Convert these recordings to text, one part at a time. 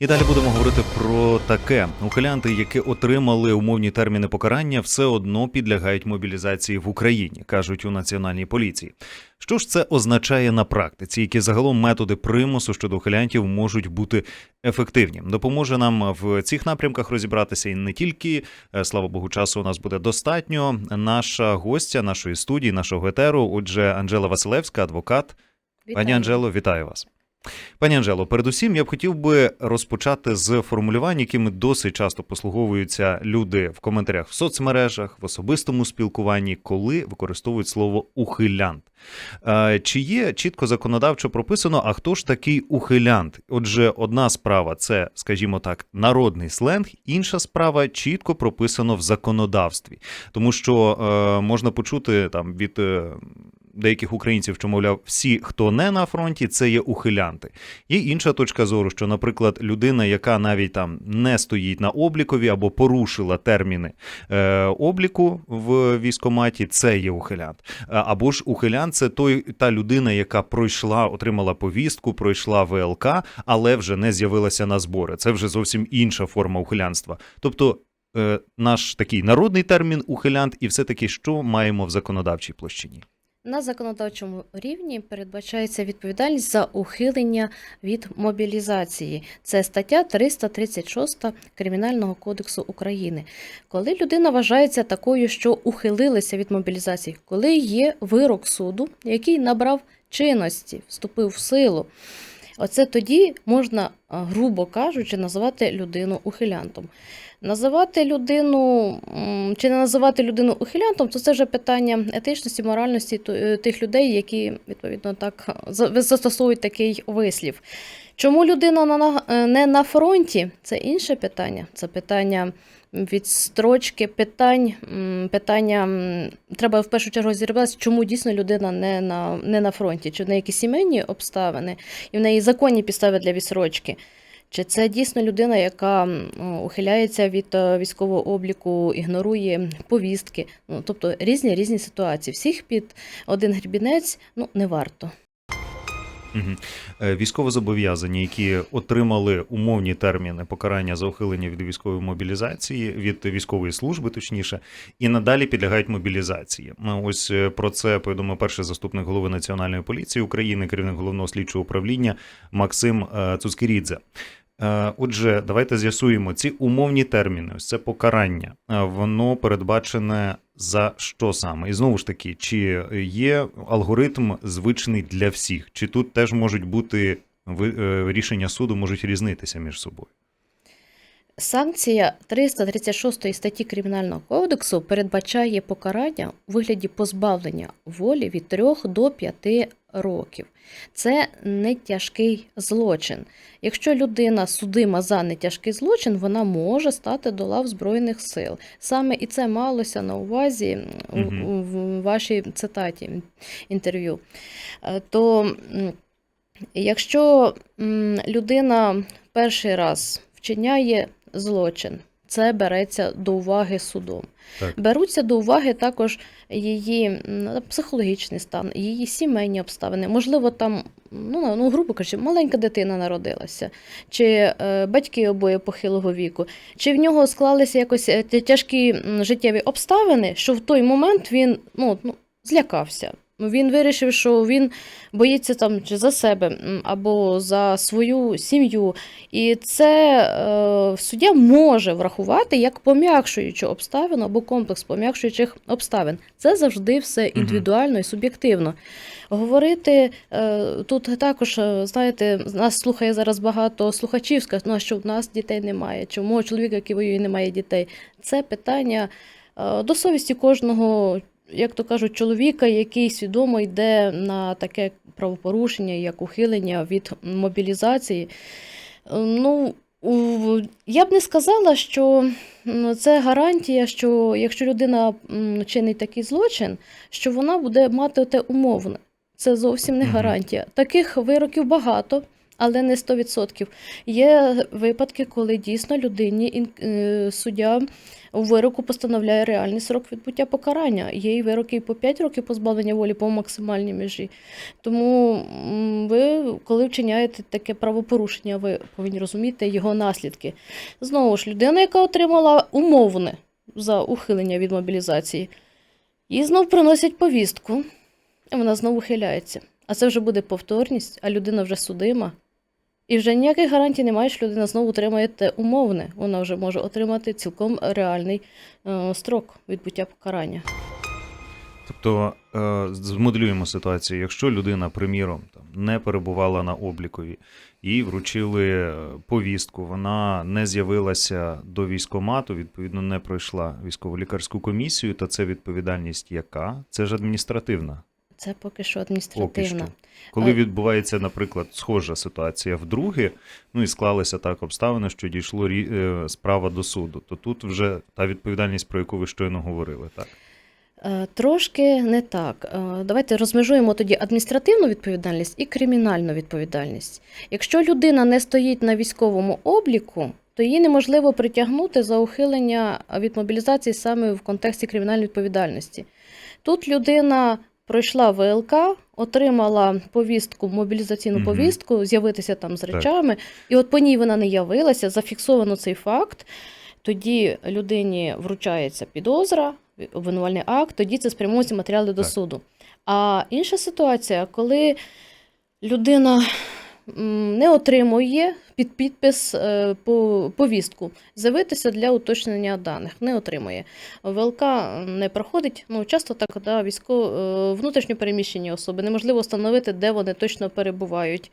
І далі будемо говорити про таке: ухилянти, які отримали умовні терміни покарання, все одно підлягають мобілізації в Україні, кажуть у національній поліції. Що ж це означає на практиці? Які загалом методи примусу щодо ухилянтів можуть бути ефективні? Допоможе нам в цих напрямках розібратися і не тільки е, слава Богу, часу у нас буде достатньо. Наша гостя нашої студії, нашого етеру, отже, Анжела Василевська, адвокат. Пані Анжело, вітаю вас. Пані Анжело, передусім я б хотів би розпочати з формулювань, якими досить часто послуговуються люди в коментарях в соцмережах, в особистому спілкуванні, коли використовують слово ухилянт. Е, Чи є чітко законодавчо прописано, а хто ж такий ухилянт? Отже, одна справа це, скажімо так, народний сленг, інша справа чітко прописано в законодавстві, тому що е, можна почути там від. е, деяких українців, що мовляв, всі, хто не на фронті, це є ухилянти. Є інша точка зору, що, наприклад, людина, яка навіть там не стоїть на облікові або порушила терміни е, обліку в військоматі, це є ухилянт. Або ж ухилянт це той та людина, яка пройшла, отримала повістку, пройшла ВЛК, але вже не з'явилася на збори. Це вже зовсім інша форма ухилянства. Тобто. е, Наш такий народний термін ухилянт, і все таки, що маємо в законодавчій площині. На законодавчому рівні передбачається відповідальність за ухилення від мобілізації. Це стаття 336 Кримінального кодексу України. Коли людина вважається такою, що ухилилася від мобілізації, коли є вирок суду, який набрав чинності, вступив в силу. Оце тоді можна, грубо кажучи, називати людину ухилянтом. Називати людину чи не називати людину ухилянтом, то це вже питання етичності, моральності е, тих людей, які відповідно так за- застосовують такий вислів. Чому людина на- на- е, не на фронті? Це інше питання. Це питання відстрочки питань. Питання треба в першу чергу зірватися, чому дійсно людина не на, не на фронті, чи в неї якісь сімейні обставини, і в неї законні підстави для відсрочки. Чи це дійсно людина, яка ухиляється від е, військового обліку, ігнорує повістки? Ну, тобто різні різні ситуації. Всіх під один грібінець ну, не варто. Е, Військовозобов'язані, які отримали умовні терміни покарання за ухилення від військової мобілізації, від військової служби, точніше, і надалі підлягають мобілізації. Ось е, про це повідомив перший заступник голови Національної поліції України, керівник головного слідчого управління Максим е, Цускерідзе. Е, Отже, давайте з'ясуємо ці умовні терміни. Ось це покарання. е, Воно передбачене за що саме? І знову ж таки, чи є алгоритм звичний для всіх, чи тут теж можуть бути е, рішення суду можуть різнитися між собою? Санкція 336 статті Кримінального кодексу передбачає покарання у вигляді позбавлення волі від 3 до 5 років. Це не тяжкий злочин. Якщо людина судима за нетяжкий злочин, вона може стати до лав Збройних сил. Саме і це малося на увазі м, у- Мгм. у- в вашій цитаті інтерв'ю. Е, То якщо людина перший раз вчиняє злочин, це береться до уваги судом. Так. Беруться до уваги також її психологічний стан, її сімейні обставини. Можливо, там, ну, ну грубо кажучи, маленька дитина народилася, чи е, батьки обоє похилого віку, чи в нього склалися якось е, тяжкі життєві обставини, що в той момент він ну, ну, злякався. Ну, Він вирішив, що він боїться там чи за себе або за свою сім'ю. І це е, суддя може врахувати як пом'якшуючу обставину або комплекс пом'якшуючих обставин. Це завжди все індивідуально і суб'єктивно. Говорити е, тут також, е, знаєте, нас слухає зараз багато слухачів, скажуть, ну, що в нас дітей немає, чому у чоловіка, який воює, немає дітей. Це питання е, до совісті кожного як то кажуть, чоловіка, який свідомо йде на таке правопорушення, як ухилення від мобілізації. Ну, я б не сказала, що це гарантія, що якщо людина чинить такий злочин, що вона буде мати те умовне. Це зовсім не гарантія. Таких вироків багато. Але не 100%. Є випадки, коли дійсно людині е, суддя у вироку постановляє реальний срок відбуття покарання. Є і вироки і по 5 років позбавлення волі по максимальній межі. Тому ви, коли вчиняєте таке правопорушення, ви повинні розуміти його наслідки. Знову ж, людина, яка отримала умовне за ухилення від мобілізації, їй знов приносять повістку, і вона знову хиляється. А це вже буде повторність, а людина вже судима. І вже ніяких гарантій немає, що людина знову отримає те умовне. Вона вже може отримати цілком реальний е, строк відбуття покарання. Тобто е, змоделюємо ситуацію, якщо людина, приміром, там не перебувала на облікові, їй вручили е, повістку, вона не з'явилася до військомату, відповідно, не пройшла військово-лікарську комісію, то це відповідальність яка? Це ж адміністративна. Це поки що Поки адміністративна. що. Коли А- відбувається, наприклад, схожа ситуація вдруге, ну і склалися так обставини, що дійшло е, справа до суду, то тут вже та відповідальність, про яку ви щойно говорили, так. Е, Трошки не так. Е, Давайте розмежуємо тоді адміністративну відповідальність і кримінальну відповідальність. Якщо людина не стоїть на військовому обліку, то її неможливо притягнути за ухилення від мобілізації саме в контексті кримінальної відповідальності. Тут людина пройшла ВЛК, отримала повістку, мобілізаційну Мгм. повістку, з'явитися там з речами, і от по ній вона не явилася, зафіксовано цей факт. Тоді людині вручається підозра, обвинувальний акт, тоді це спрямується матеріали до Так. суду. А інша ситуація, коли людина не отримує під підпис е, по- повістку, з'явитися для уточнення даних, не отримує. ВЛК не проходить. Ну, часто так, да, військово е, внутрішньо переміщені особи, неможливо встановити, де вони точно перебувають.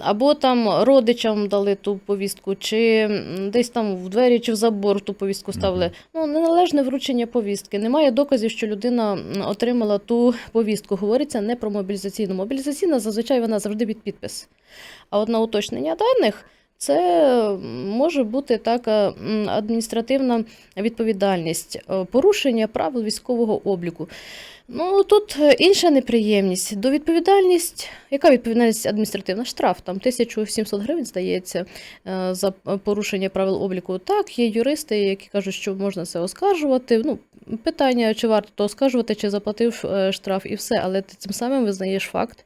Або там родичам дали ту повістку, чи десь там в двері чи в забор ту повістку ставили. Ну, неналежне вручення повістки. Немає доказів, що людина отримала ту повістку. Говориться не про мобілізаційну. Мобілізаційна зазвичай вона завжди під підпис. А от на уточнення даних це може бути така адміністративна відповідальність, е, порушення правил військового обліку. Ну тут е, інша неприємність. До відповідальність, яка відповідальність адміністративна? Штраф там 1700 гривень, здається, е, за порушення правил обліку. Так, є юристи, які кажуть, що можна це оскаржувати. Ну, питання, чи варто то оскаржувати, чи заплатив е, штраф і все, але ти цим самим визнаєш факт,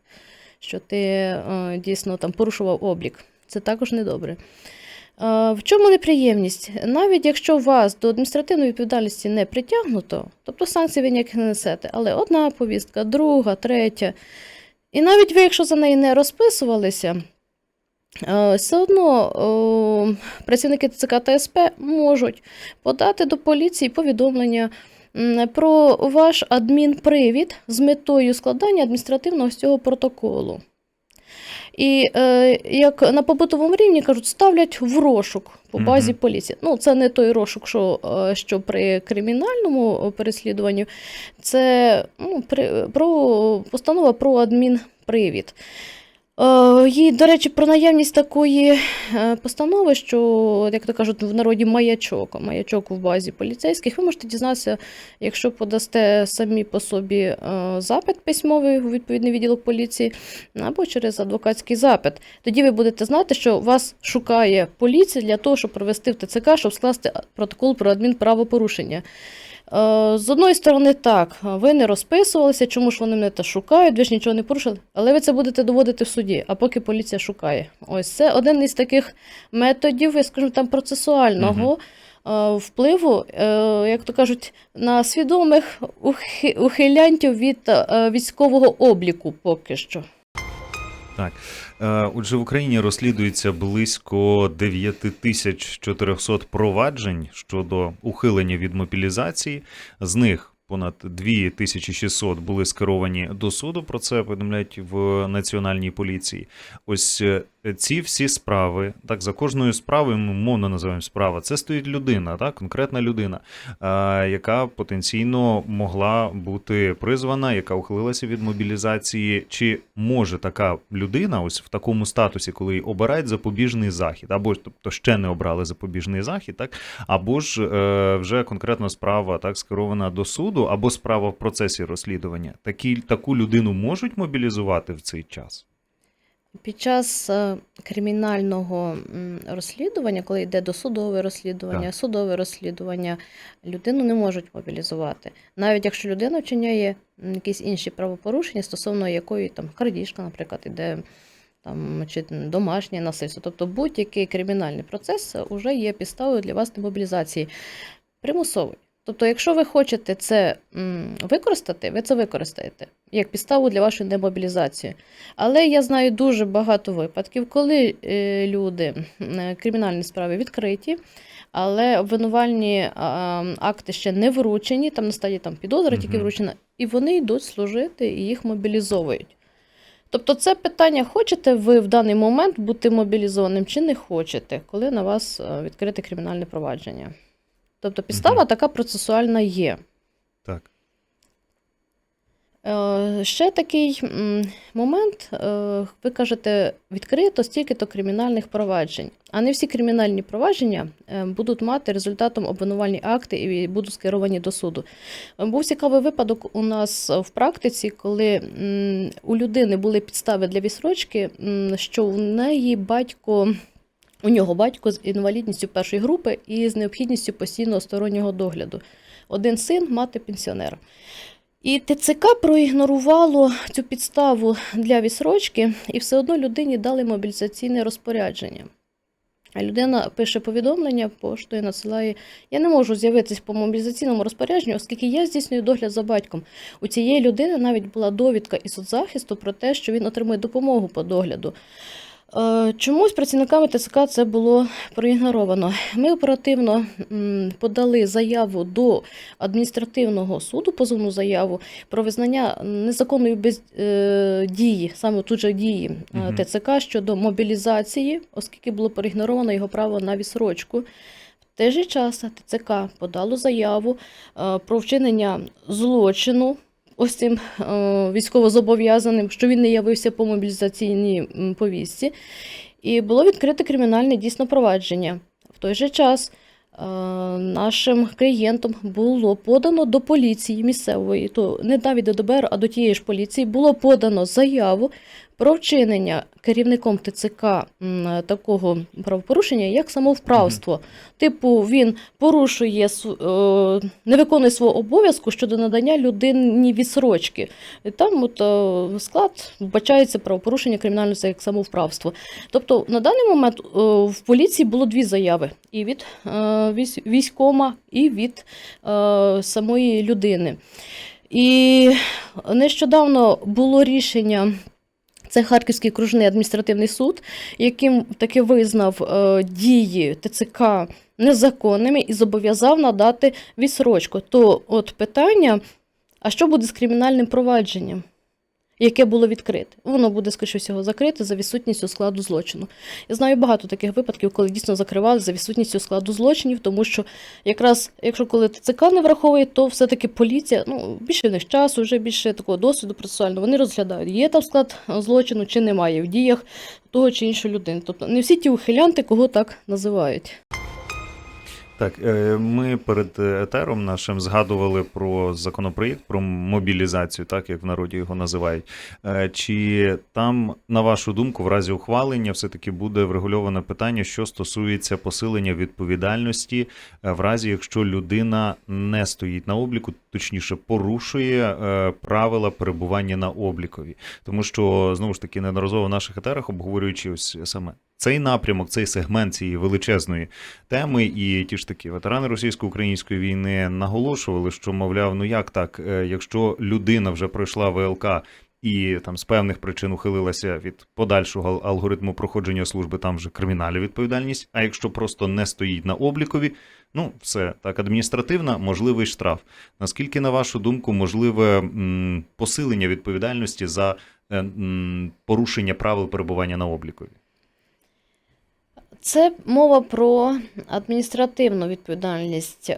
що ти е, дійсно там порушував облік. Це також недобре. В чому неприємність? Навіть якщо вас до адміністративної відповідальності не притягнуто, тобто санкцій ви ніяких не несете, але одна повістка, друга, третя. І навіть ви, якщо за неї не розписувалися, все одно працівники ТЦК та СП можуть подати до поліції повідомлення про ваш адмінпривід з метою складання адміністративного з цього протоколу. І е, як на побутовому рівні кажуть, ставлять в розшук по базі Мгм. поліції. Ну, це не той розшук, що, е, що при кримінальному переслідуванні, це ну, при, про, постанова про адмінпривід. Е, Їй, до речі, про наявність такої е, постанови, що, як то кажуть, в народі маячок, маячок в базі поліцейських, ви можете дізнатися, якщо подасте самі по собі е, запит письмовий у відповідний відділок поліції, або через адвокатський запит. Тоді ви будете знати, що вас шукає поліція для того, щоб провести в ТЦК, щоб скласти протокол про адмінправопорушення. Е, З одної сторони, так, ви не розписувалися, чому ж вони мене та шукають, ви ж нічого не порушили, але ви це будете доводити в суді, а поки поліція шукає. Ось це один із таких методів, я скажу, там процесуального е, впливу, е, як то кажуть, на свідомих ухилянтів від військового обліку поки що. Е, Отже, в Україні розслідується близько 9400 проваджень щодо ухилення від мобілізації. З них понад 2600 були скеровані до суду. Про це повідомляють в національній поліції. Ось е, ці всі справи, так за кожною справою ми мовно називаємо справа. Це стоїть людина, так, конкретна людина, е, яка потенційно могла бути призвана, яка ухилилася від мобілізації. Чи може така людина, ось в такому статусі, коли обирають запобіжний захід, або тобто ще не обрали запобіжний захід, так, або ж е, вже конкретно справа так скерована до суду, або справа в процесі розслідування. Такі таку людину можуть мобілізувати в цей час? Під час е, кримінального розслідування, коли йде досудове розслідування, Так. судове розслідування, людину не можуть мобілізувати. Навіть якщо людина вчиняє якісь інші правопорушення, стосовно якої там крадіжка, наприклад, іде там чи домашнє насильство. Тобто будь-який кримінальний процес вже є підставою для вас демобілізації. Примусовий. Тобто, якщо ви хочете це використати, ви це використаєте як підставу для вашої демобілізації. Але я знаю дуже багато випадків, коли е, люди е, кримінальні справи відкриті, але обвинувальні акти ще не вручені, там на стадії там підозра тільки вручена, і вони йдуть служити і їх мобілізовують. Тобто, це питання: хочете ви в даний момент бути мобілізованим чи не хочете, коли на вас е, відкрите кримінальне провадження. Тобто підстава Мгм. така процесуальна є. Так. Е, Ще такий момент, е, ви кажете, відкрито стільки-то кримінальних проваджень. А не всі кримінальні провадження е, будуть мати результатом обвинувальні акти і будуть скеровані до суду. Був цікавий випадок у нас в практиці, коли у людини були підстави для відсрочки, що у неї батько. У нього батько з інвалідністю першої групи і з необхідністю постійного стороннього догляду. Один син, мати пенсіонера. І ТЦК проігнорувало цю підставу для відсрочки, і все одно людині дали мобілізаційне розпорядження. А людина пише повідомлення, поштою надсилає: Я не можу з'явитись по мобілізаційному розпорядженню, оскільки я здійснюю догляд за батьком. У цієї людини навіть була довідка із соцзахисту про те, що він отримує допомогу по догляду. Е, Чомусь працівниками ТЦК це було проігноровано. Ми оперативно подали заяву до адміністративного суду, позовну заяву про визнання незаконної без, е, дії, саме тут же дії е, ТЦК щодо мобілізації, оскільки було проігноровано його право на відсрочку. В той же час ТЦК подало заяву про вчинення злочину. Ось цим е, військовозобов'язаним, що він не явився по мобілізаційній повістці, і було відкрите кримінальне дійсно провадження. В той же час е, нашим клієнтам було подано до поліції місцевої, то не навіть до ДБР, а до тієї ж поліції, було подано заяву про вчинення керівником ТЦК такого правопорушення, як самовправство. Типу, він порушує е, не виконує свого обов'язку щодо надання людині відсрочки. І там от, е, склад вбачається правопорушення кримінального як самовправство. Тобто на даний момент е, в поліції було дві заяви: і від військома, і від самої людини. І нещодавно було рішення. Це Харківський окружний адміністративний суд, яким таки визнав е, дії ТЦК незаконними і зобов'язав надати відсрочку. То от питання: а що буде з кримінальним провадженням, яке було відкрите? Воно буде, скоріше всього, закрите за відсутністю складу злочину. Я знаю багато таких випадків, коли дійсно закривали за відсутністю складу злочинів, тому що якраз якщо коли ТЦК не враховує, то все-таки поліція, ну більше в них часу, вже більше такого досвіду процесуального, вони розглядають, є там склад е, злочину чи немає в діях того чи іншої людини. Тобто не всі ті ухилянти, кого так називають. Так, е, ми перед етером нашим згадували про законопроєкт про мобілізацію, так як в народі його називають. Е, Чи там, на вашу думку, в разі ухвалення все-таки буде врегульоване питання, що стосується посилення відповідальності, е, в разі якщо людина не стоїть на обліку, точніше порушує правила перебування на облікові, тому що знову ж таки неодноразово в наших етерах обговорюючи ось саме цей напрямок, цей сегмент цієї величезної теми, і ті ж такі ветерани російсько-української війни наголошували, що мовляв, ну як так, е, якщо людина вже пройшла ВЛК і там з певних причин ухилилася від подальшого алгоритму проходження служби, там вже кримінальна відповідальність. А якщо просто не стоїть на облікові, ну все так, адміністративна, можливий штраф. Наскільки, на вашу думку, можливе м, посилення відповідальності за е, м, порушення правил перебування на облікові? Це мова про адміністративну відповідальність.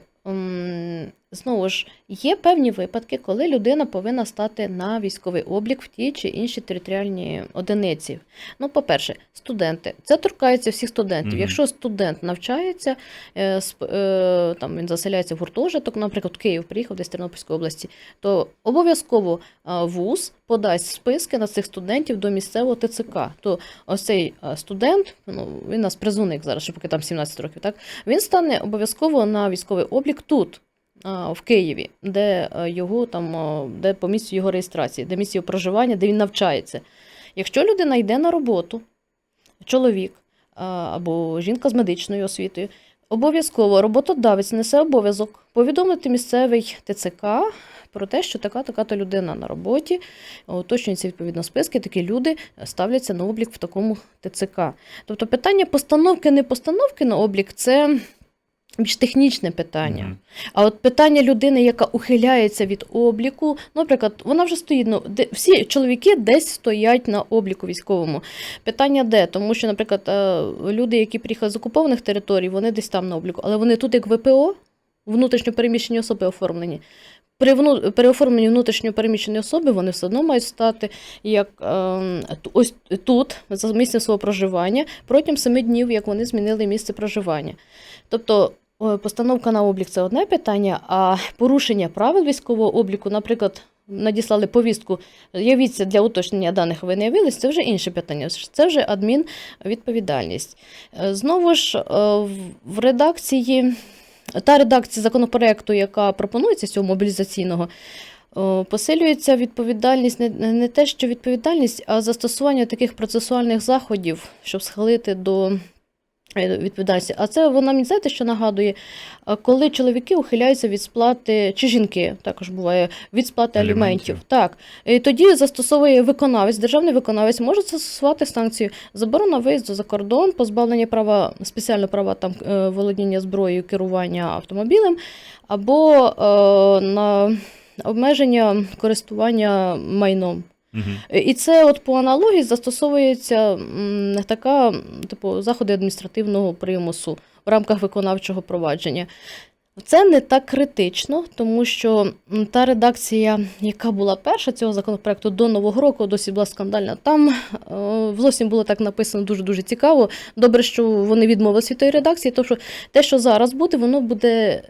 Знову ж, є певні випадки, коли людина повинна стати на військовий облік в ті чи інші територіальні одиниці. Ну, по-перше, студенти. Це торкається всіх студентів. Мгм. Якщо студент навчається, е, сп- е, там він заселяється в гуртожиток, наприклад, Київ приїхав десь з Тернопільської області, то обов'язково е, вуз подасть списки на цих студентів до місцевого ТЦК. То ось цей студент, ну він у нас призовник зараз, ще поки там 17 років, так він стане обов'язково на військовий облік тут. В Києві, де е, його там, е, де по місцю його реєстрації, де місце його проживання, де він навчається. Якщо людина йде на роботу, чоловік або жінка з медичною освітою, обов'язково роботодавець несе обов'язок повідомити місцевий ТЦК про те, що така така то людина на роботі, уточнюються відповідно списки, такі люди ставляться на облік в такому ТЦК. Тобто питання постановки, не постановки на облік це більш технічне питання. Мгм. А от питання людини, яка ухиляється від обліку, наприклад, вона вже стоїть. Ну, де, всі чоловіки десь стоять на обліку військовому. Питання де? Тому що, наприклад, е, люди, які приїхали з окупованих територій, вони десь там на обліку, але вони тут як ВПО, внутрішньо переміщені особи оформлені. При вну... переоформленні внутрішньо переміщеної особи вони все одно мають стати як е, ось тут, за місцем свого проживання, протягом семи днів, як вони змінили місце проживання. Тобто Постановка на облік це одне питання, а порушення правил військового обліку, наприклад, надіслали повістку, явіться для уточнення даних, ви не явились, це вже інше питання. Це вже адмінвідповідальність. Е, Знову ж, е, в- редакції, та редакція законопроекту, яка пропонується цього мобілізаційного, е, посилюється відповідальність не, те, що відповідальність, а застосування таких процесуальних заходів, щоб схилити до е, відповідальності. А це вона мені знаєте, що нагадує, коли чоловіки ухиляються від сплати, чи жінки також буває від сплати Аліментів. аліментів. Так. І тоді застосовує виконавець, державний виконавець може застосувати санкцію заборона виїзду за кордон, позбавлення права, спеціально права там е, володіння зброєю, керування автомобілем, або е, на обмеження користування майном. Мгм. І це от по аналогії застосовується така, типу, заходи адміністративного примусу в рамках виконавчого провадження. Це не так критично, тому що та редакція, яка була перша цього законопроекту до Нового року, досі була скандальна. Там е, зовсім було так написано дуже-дуже цікаво. Добре, що вони відмовилися від тої редакції, тому що те, що зараз буде, воно буде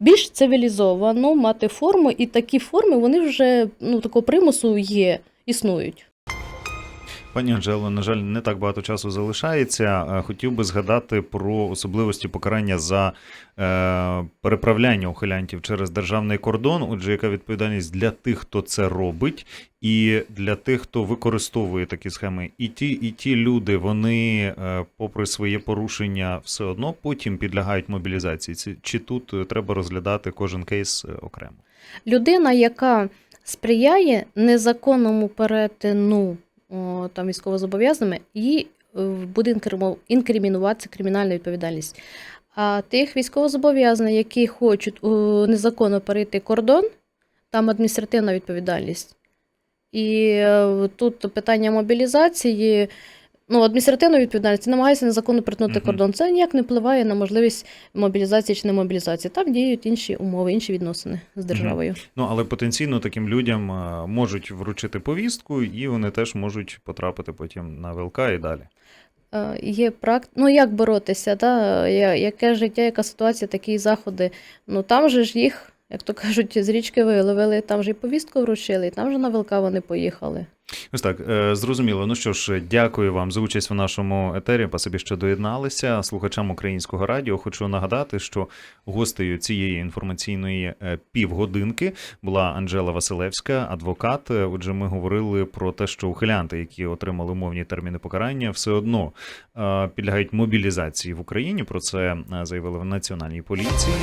більш цивілізовано, мати форму, і такі форми вони вже ну, такого примусу є, існують. Пані Анжело, на жаль, не так багато часу залишається. Е, Хотів би згадати про особливості покарання за е, переправляння ухилянтів через державний кордон. Отже, яка відповідальність для тих, хто це робить, і для тих, хто використовує такі схеми. І ті, і ті люди, вони, е, попри своє порушення, все одно потім підлягають мобілізації. Ці- Чи тут е, треба розглядати кожен кейс е, окремо? Людина, яка сприяє незаконному перетину там, військовозобов'язаними, їй е, буде інкримінуватися кримінальна відповідальність. А тих військовозобов'язаних, які хочуть незаконно перейти кордон, там адміністративна відповідальність. І е, тут питання мобілізації. Ну, адміністративна відповідальність намагається незаконно перетнути Мгм. кордон. Це ніяк не впливає на можливість мобілізації чи не мобілізації. Там діють інші умови, інші відносини з державою. Ну, але потенційно таким людям е, можуть вручити повістку, і вони теж можуть потрапити потім на ВЛК і далі. Е, Є практ... Ну як боротися? Та? Яке життя, яка ситуація, такі заходи. Ну там же ж їх, як то кажуть, з річки виловили, там же і повістку вручили, і там же на ВЛК вони поїхали. Ось так, е, зрозуміло. Ну що ж, дякую вам за участь в нашому етері. Спасибі, що доєдналися. Слухачам українського радіо. Хочу нагадати, що гостею цієї інформаційної е, півгодинки була Анжела Василевська, адвокат. Е, Отже, ми говорили про те, що ухилянти, які отримали умовні терміни покарання, все одно підлягають мобілізації в Україні. Про це заявили в національній поліції.